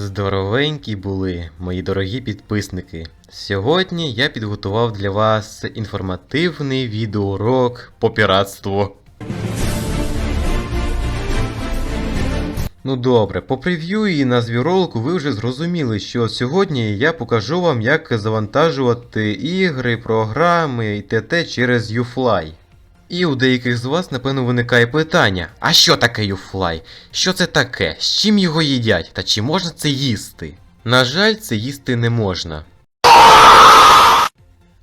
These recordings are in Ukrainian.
Здоровенькі були, мої дорогі підписники. Сьогодні я підготував для вас інформативний відеоурок по піратству. Ну добре, по прев'ю і назві ролику ви вже зрозуміли, що сьогодні я покажу вам, як завантажувати ігри, програми і т.т. через UFly. І у деяких з вас, напевно, виникає питання: а що таке юфлай? Що це таке? З чим його їдять? Та чи можна це їсти? На жаль, це їсти не можна.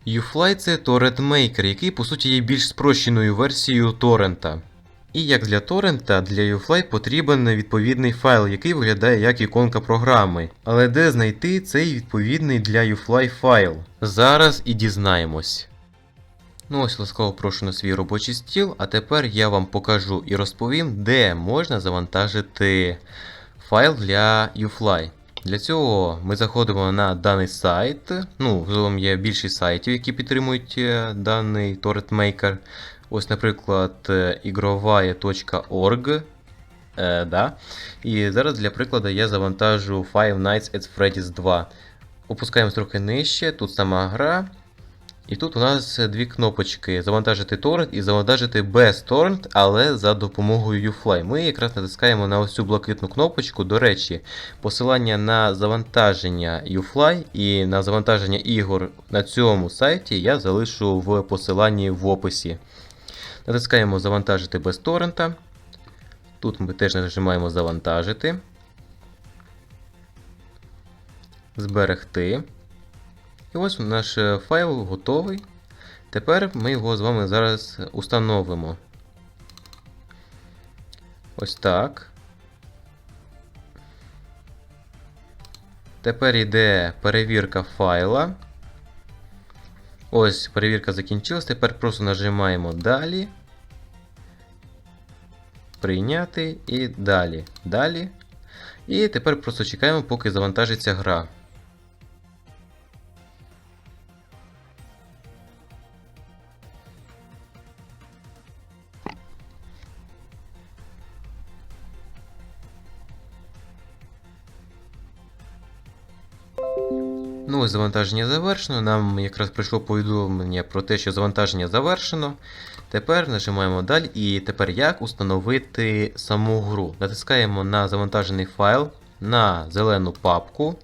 Юфлай це торрент-мейкер, який по суті є більш спрощеною версією торрента. І як для торрента, для UFly потрібен відповідний файл, який виглядає як іконка програми. Але де знайти цей відповідний для UFly файл? Зараз і дізнаємось. Ну ось ласкаво прошу на свій робочий стіл, а тепер я вам покажу і розповім, де можна завантажити файл для UFly. Для цього ми заходимо на даний сайт. Ну, взагалом є більшість сайтів, які підтримують е, даний торрент-мейкер. Ось, наприклад, е, ігроває.org. Е, да. І зараз для прикладу я завантажу Five Nights at Freddy's 2. Опускаємось трохи нижче, тут сама гра. І тут у нас дві кнопочки: завантажити торрент і завантажити без торрент, але за допомогою UFly. Ми якраз натискаємо на ось цю блакитну кнопочку. До речі, посилання на завантаження UFly і на завантаження ігор на цьому сайті я залишу в посиланні в описі. Натискаємо завантажити без торрента. Тут ми теж нажимаємо завантажити. Зберегти. І ось наш е, файл готовий. Тепер ми його з вами зараз установимо. Ось так. Тепер йде перевірка файла. Ось перевірка закінчилась. Тепер просто нажимаємо далі. Прийняти і далі. Далі. І тепер просто чекаємо, поки завантажиться гра. Ну, завантаження завершено. Нам якраз прийшло повідомлення про те, що завантаження завершено. Тепер нажимаємо далі. І тепер як установити саму гру. Натискаємо на завантажений файл на зелену папку.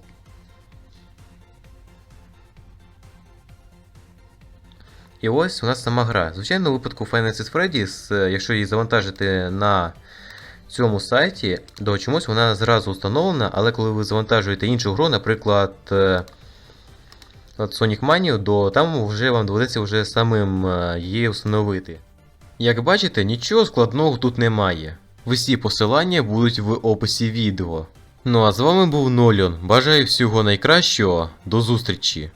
І ось у нас сама гра. Звичайно, у випадку Fantasy Freddy's, е, якщо її завантажити на цьому сайті, до чомусь вона зразу встановлена, але коли ви завантажуєте іншу гру, наприклад, е, Sonic Mania, то там вже вам доведеться вже самим е, її встановити. Як бачите, нічого складного тут немає. Всі посилання будуть в описі відео. Ну а з вами був Нольон. Бажаю всього найкращого, до зустрічі!